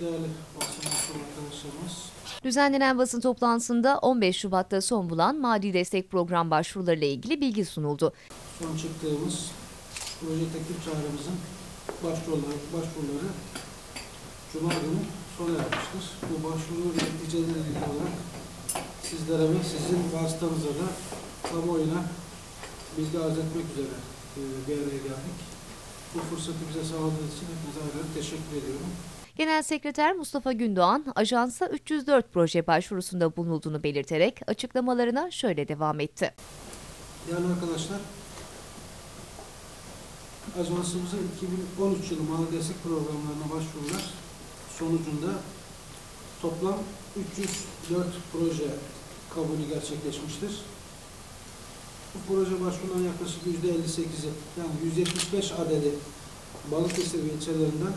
değerli basın mensubu arkadaşlarımız. Düzenlenen basın toplantısında 15 Şubat'ta son bulan mali destek program başvurularıyla ilgili bilgi sunuldu. Son çıktığımız proje teklif çağrımızın başvuruları, başvuruları Cuma günü sona ermiştir. Bu başvuru neticeleriyle ilgili olarak sizlere ve sizin vasıtanıza da kamuoyuna bilgi arz etmek üzere e, bir araya geldik. Bu fırsatı bize sağladığınız için hepinize ayrı ayrı teşekkür ediyorum. Genel Sekreter Mustafa Gündoğan, ajansa 304 proje başvurusunda bulunulduğunu belirterek açıklamalarına şöyle devam etti. Yani arkadaşlar ajansımızın 2013 yılı mali destek programlarına başvurular sonucunda toplam 304 proje kabulü gerçekleşmiştir. Bu proje başvurulan yaklaşık %58'i yani 175 adedi Balıkesir ve ilçelerinden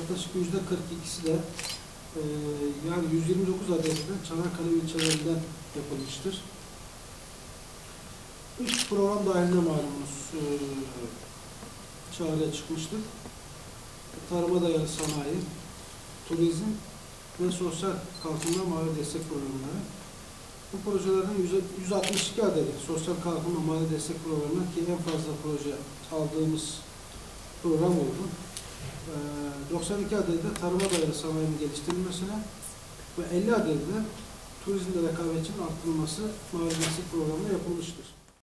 yaklaşık %42'si de eee, yani 129 adedi de Çanakkale ilçelerinden yapılmıştır. Üç program dahilinde malumunuz eee çağrıya çıkmıştık. Tarıma dayalı sanayi, turizm ve sosyal kalkınma mali destek programları. Bu projelerin 100 162 adedi sosyal kalkınma mali destek programı ki en fazla proje aldığımız program oldu. Eee, 92 adedi de tarıma dayalı sanayinin geliştirilmesine ve 50 adedi de turizmde rekabetin arttırılması mali destek programına yapılmıştır.